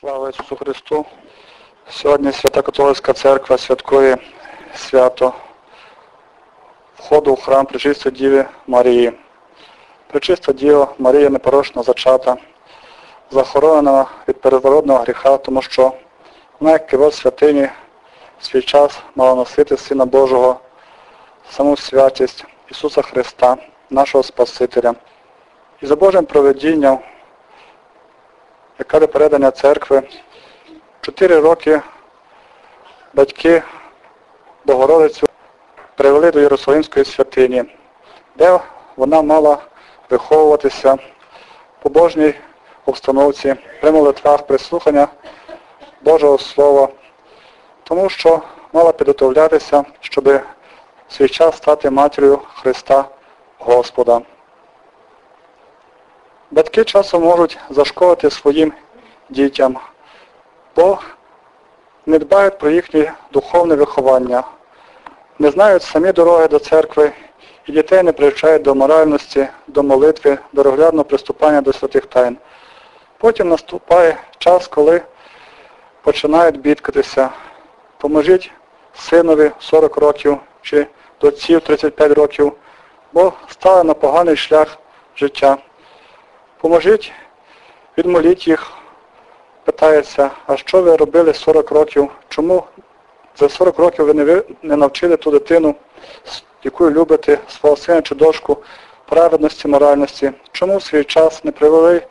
Слава Ісусу Христу! Сьогодні Свята Католицька Церква святкує свято входу в храм Пречистої Діви Марії. Пречиста Діва Марія непорочно зачата, захоронена від первородного гріха, тому що вона, як кивот святині, в свій час мала носити Сина Божого, саму святість Ісуса Христа, нашого Спасителя. І за Божим проведінням яка до передання церкви. Чотири роки батьки Богородицю привели до Єрусалимської святині, де вона мала виховуватися в побожній обстановці, при молитвах, прислухання Божого Слова, тому що мала підготовлятися, щоб свій час стати матір'ю Христа Господа. Батьки часом можуть зашкодити своїм дітям, бо не дбають про їхнє духовне виховання, не знають самі дороги до церкви і дітей не привчають до моральності, до молитви, до регулярного приступання до святих тайн. Потім наступає час, коли починають бідкатися. Поможіть синові 40 років чи дочці 35 років, бо стали на поганий шлях життя. Поможіть, відмоліть їх, питається, а що ви робили 40 років? Чому за 40 років ви не, не навчили ту дитину, яку любите, свого сина чи дошку, праведності, моральності? Чому в свій час не привели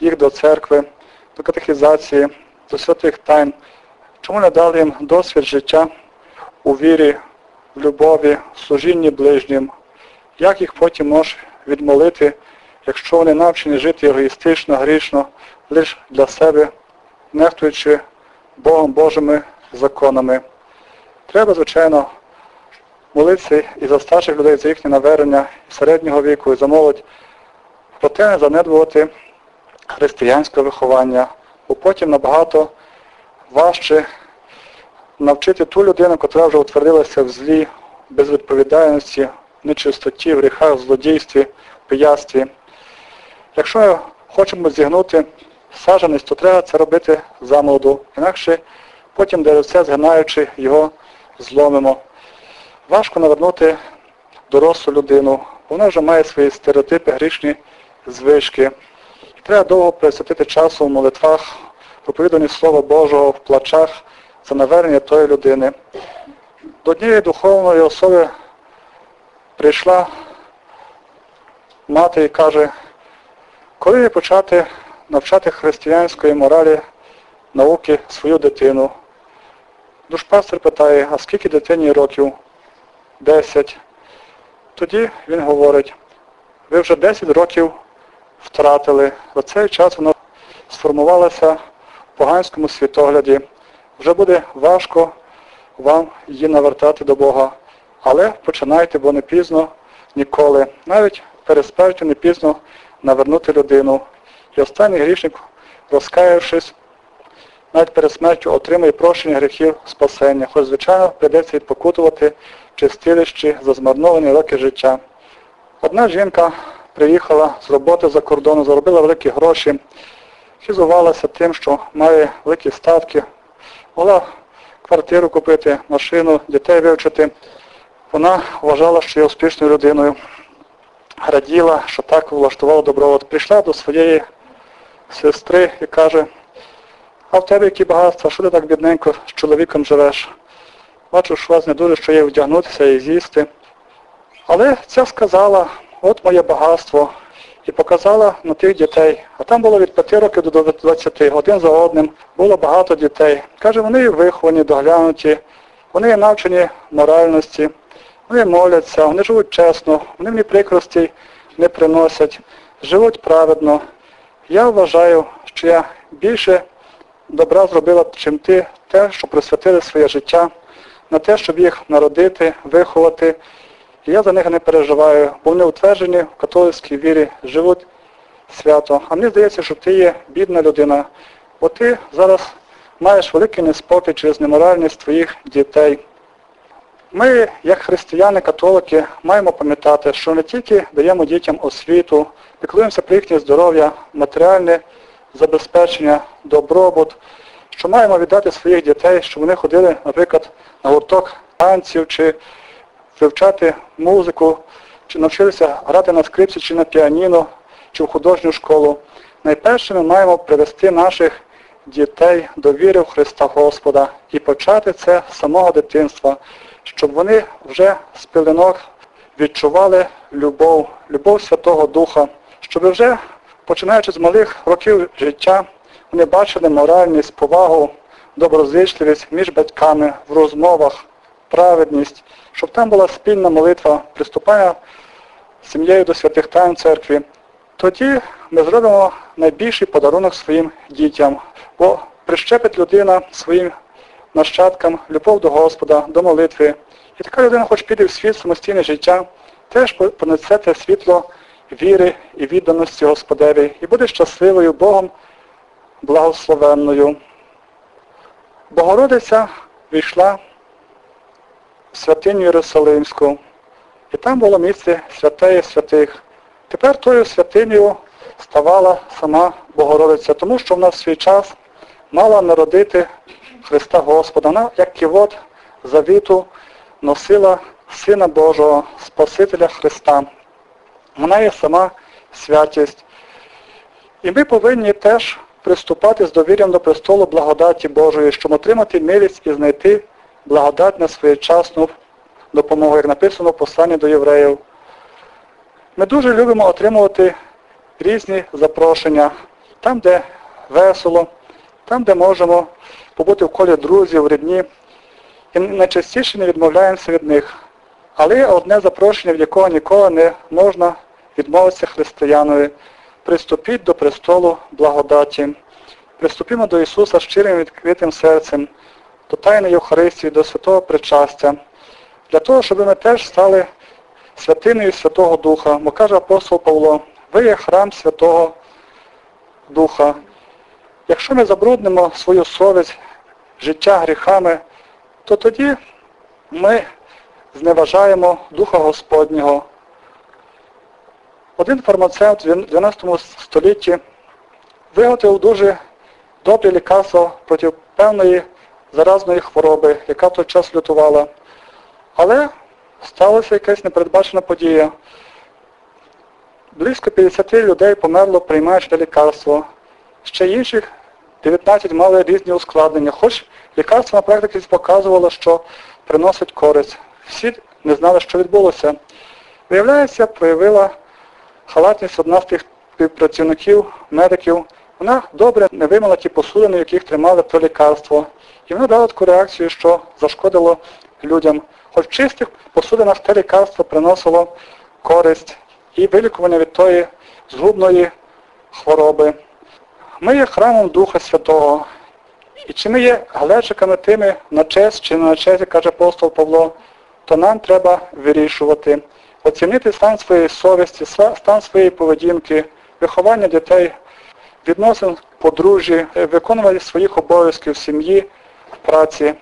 їх до церкви, до катехізації, до святих тайн? Чому не дали їм досвід життя у вірі, в любові, в служінні ближнім? Як їх потім можеш відмолити? Якщо вони навчені жити егоїстично, грішно, лише для себе, нехтуючи Богом Божими законами. Треба, звичайно, молитися і за старших людей, за їхнє навернення і середнього віку, і за молодь, проте не занедбувати християнське виховання, бо потім набагато важче навчити ту людину, яка вже утвердилася в злі, безвідповідальності, нечистоті, в гріхах, злодійстві, пиястві. Якщо хочемо зігнути саженість, то треба це робити замолоду. Інакше потім деревце, згинаючи, його зломимо. Важко навернути дорослу людину. Вона вже має свої стереотипи, грішні звички. Треба довго присвятити часу в молитвах, проповіданні Слова Божого, в плачах за навернення тої людини. До однієї духовної особи прийшла мати і каже, коли почати навчати християнської моралі науки свою дитину? Душпастер питає, а скільки дитині років? Десять. Тоді він говорить, ви вже 10 років втратили. За цей час воно сформувалося в поганському світогляді. Вже буде важко вам її навертати до Бога. Але починайте, бо не пізно ніколи. Навіть перед смертю не пізно навернути людину. І останній грішник, розкаявшись, навіть перед смертю отримує прощення гріхів спасення, хоч, звичайно, прийдеться відпокутувати чистилищі за змарновані роки життя. Одна жінка приїхала з роботи за кордону, заробила великі гроші, хізувалася тим, що має великі статки, могла квартиру купити, машину, дітей вивчити. Вона вважала, що є успішною людиною раділа, що так влаштував добровод. Прийшла до своєї сестри і каже, а в тебе які багатства, що ти так бідненько з чоловіком живеш? Бачу, що у вас не дуже що є вдягнутися і з'їсти. Але ця сказала, от моє багатство, і показала на тих дітей. А там було від 5 років до 20, один за одним, було багато дітей. Каже, вони виховані, доглянуті, вони навчені моральності. Вони моляться, вони живуть чесно, вони мені прикростей не приносять, живуть праведно. Я вважаю, що я більше добра зробила, чим ти, те, що присвятили своє життя, на те, щоб їх народити, виховати. І я за них не переживаю, бо вони утверджені в католицькій вірі, живуть свято. А мені здається, що ти є бідна людина, бо ти зараз маєш великий неспокій через неморальність твоїх дітей. Ми, як християни-католики, маємо пам'ятати, що не тільки даємо дітям освіту, піклуємося про їхнє здоров'я, матеріальне забезпечення, добробут, що маємо віддати своїх дітей, щоб вони ходили, наприклад, на гурток танців, чи вивчати музику, чи навчилися грати на скрипці, чи на піаніно, чи в художню школу. Найперше ми маємо привести наших дітей до віри в Христа Господа і почати це з самого дитинства, щоб вони вже з пеленок відчували любов, любов Святого Духа, щоб вже, починаючи з малих років життя, вони бачили моральність, повагу, доброзичливість між батьками в розмовах, праведність, щоб там була спільна молитва, приступання сім'єю до святих тайн церкві. Тоді ми зробимо найбільший подарунок своїм дітям, бо прищепить людина своїм нащадкам любов до Господа, до молитви. І така людина, хоч піде в світ самостійне життя, теж понесе те світло віри і відданості Господеві і буде щасливою Богом благословенною. Богородиця війшла в святиню Єрусалимську, і там було місце святеє святих. Тепер тою святинею ставала сама Богородиця, тому що вона в свій час мала народити Христа Господа. Вона, як ківот завіту, носила Сина Божого, Спасителя Христа. Вона є сама святість. І ми повинні теж приступати з довір'ям до престолу благодаті Божої, щоб отримати милість і знайти благодать на своєчасну допомогу, як написано в посланні до євреїв. Ми дуже любимо отримувати різні запрошення, там, де весело, там, де можемо побути в колі друзів, рідні. І найчастіше не відмовляємося від них. Але одне запрошення, від якого ніколи не можна відмовитися християнові. Приступіть до престолу благодаті. Приступімо до Ісуса щирим відкритим серцем, до Тайної Євхаристії, до святого причастя, для того, щоб ми теж стали святиною Святого Духа. Бо каже апостол Павло, ви є храм Святого Духа. Якщо ми забруднимо свою совість, життя гріхами, то тоді ми зневажаємо Духа Господнього. Один фармацевт в 12 столітті виготовив дуже добре лікарство проти певної заразної хвороби, яка в той час лютувала. Але сталася якась непередбачена подія. Близько 50 людей померло, приймаючи лікарство. Ще інших 19 мали різні ускладнення, хоч лікарство на практиці показувало, що приносить користь. Всі не знали, що відбулося. Виявляється, проявила халатність одна з тих співпрацівників, медиків. Вона добре не вимила ті посудини, яких тримали то лікарство. І вона дала таку реакцію, що зашкодило людям. Хоч в чистих посудинах те лікарство приносило користь і вилікування від тої згубної хвороби. Ми є храмом Духа Святого. І чи ми є глечиками тими на честь чи не на честь, каже апостол Павло, то нам треба вирішувати, оцінити стан своєї совісті, стан своєї поведінки, виховання дітей, відносин подружжі, виконування своїх обов'язків в сім'ї, в праці.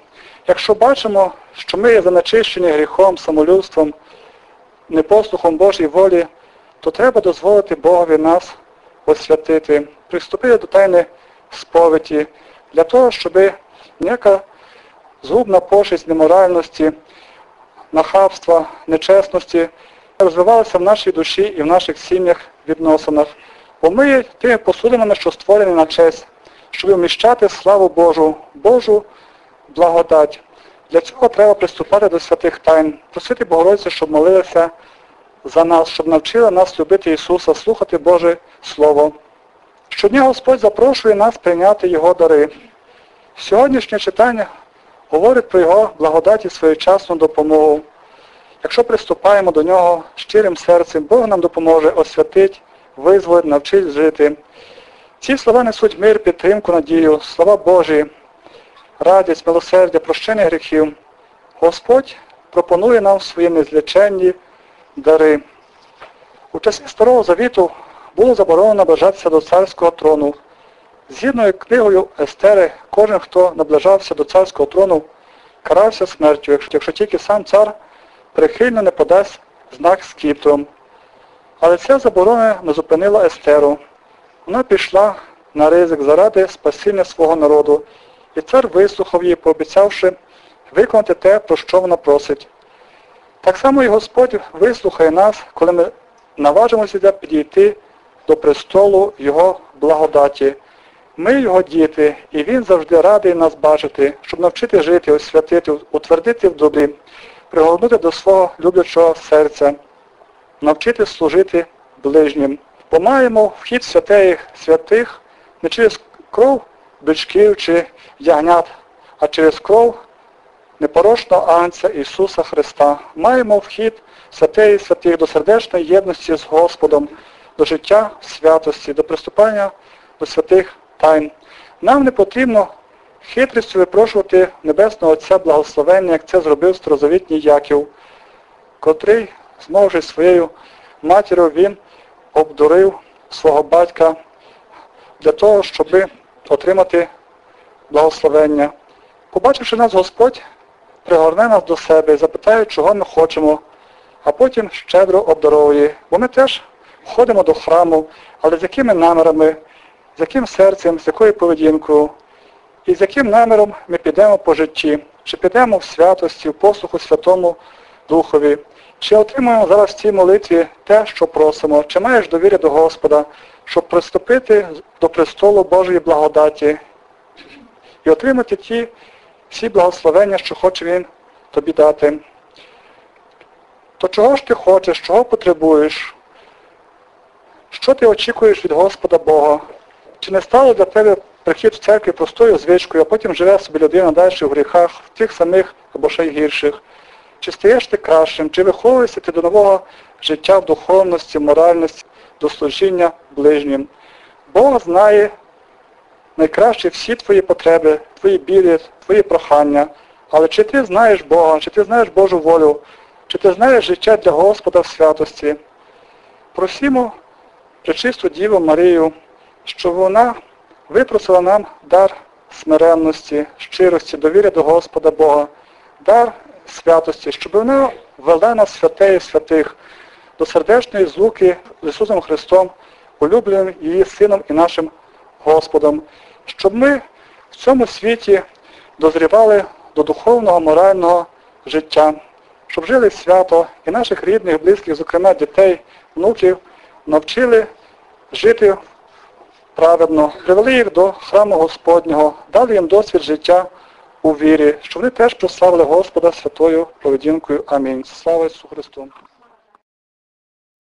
Якщо бачимо, що ми є занечищені гріхом, самолюбством, непослухом Божій волі, то треба дозволити Богові нас освятити, приступити до тайни сповіді, для того, щоб ніяка згубна пошесть неморальності, нахабства, нечесності розвивалася в нашій душі і в наших сім'ях відносинах. Бо ми тими посудинами, що створені на честь, щоб вміщати славу Божу, Божу благодать. Для цього треба приступати до святих тайн, просити Богородиця, щоб молилися за нас, щоб навчила нас любити Ісуса, слухати Боже Слово. Щодня Господь запрошує нас прийняти Його дари. Сьогоднішнє читання говорить про Його благодать і своєчасну допомогу. Якщо приступаємо до Нього щирим серцем, Бог нам допоможе освятить, визволить, навчить жити. Ці слова несуть мир, підтримку, надію, слова Божі, радість, милосердя, прощення гріхів. Господь пропонує нам свої незліченні дари. У часи Старого Завіту було заборонено наближатися до царського трону. Згідно книгою Естери, кожен, хто наближався до царського трону, карався смертю, якщо тільки сам цар прихильно не подасть знак скіптом. Але ця заборона не зупинила Естеру. Вона пішла на ризик заради спасіння свого народу. І цар вислухав її, пообіцявши виконати те, про що вона просить. Так само і Господь вислухає нас, коли ми наважимося підійти до престолу Його благодаті. Ми Його діти, і Він завжди радий нас бачити, щоб навчити жити, освятити, утвердити в добрі, пригорнути до свого люблячого серця, навчити служити ближнім. Бо маємо вхід святих святих не через кров бичків чи ягнят, а через кров непорочного Агнця Ісуса Христа. Маємо вхід святих святих до сердечної єдності з Господом, до життя святості, до приступання до святих тайн. Нам не потрібно хитрістю випрошувати Небесного Отця благословення, як це зробив старозавітній Яків, котрий, знову ж своєю матір'ю, він обдурив свого батька для того, щоб отримати благословення. Побачивши нас Господь, пригорне нас до себе і запитає, чого ми хочемо, а потім щедро обдаровує. Бо ми теж ходимо до храму, але з якими намірами, з яким серцем, з якою поведінкою, і з яким наміром ми підемо по житті, чи підемо в святості, в послуху Святому Духові, чи отримуємо зараз в цій молитві те, що просимо, чи маєш довір'я до Господа, щоб приступити до престолу Божої благодаті і отримати ті всі благословення, що хоче Він тобі дати. То чого ж ти хочеш, чого потребуєш? Що ти очікуєш від Господа Бога? Чи не стало для тебе прихід в церкві простою звичкою, а потім живе собі людина далі в гріхах, в тих самих або ще й гірших? Чи стаєш ти кращим, чи виховуєшся ти до нового життя в духовності, моральності, до служіння ближнім? Бог знає найкраще всі твої потреби, твої білі, твої прохання. Але чи ти знаєш Бога, чи ти знаєш Божу волю, чи ти знаєш життя для Господа в святості? Просімо пречисту Діву Марію, щоб вона випросила нам дар смиренності, щирості, довіри до Господа Бога, дар святості, щоб вона вела нас святе і святих до сердечної злуки з Ісусом Христом, улюбленим її Сином і нашим Господом, щоб ми в цьому світі дозрівали до духовного, морального життя, щоб жили свято і наших рідних, близьких, зокрема дітей, внуків, навчили жити праведно, привели їх до храму Господнього, дали їм досвід життя у вірі, щоб вони теж прославили Господа святою поведінкою. Амінь. Слава Ісусу Христу!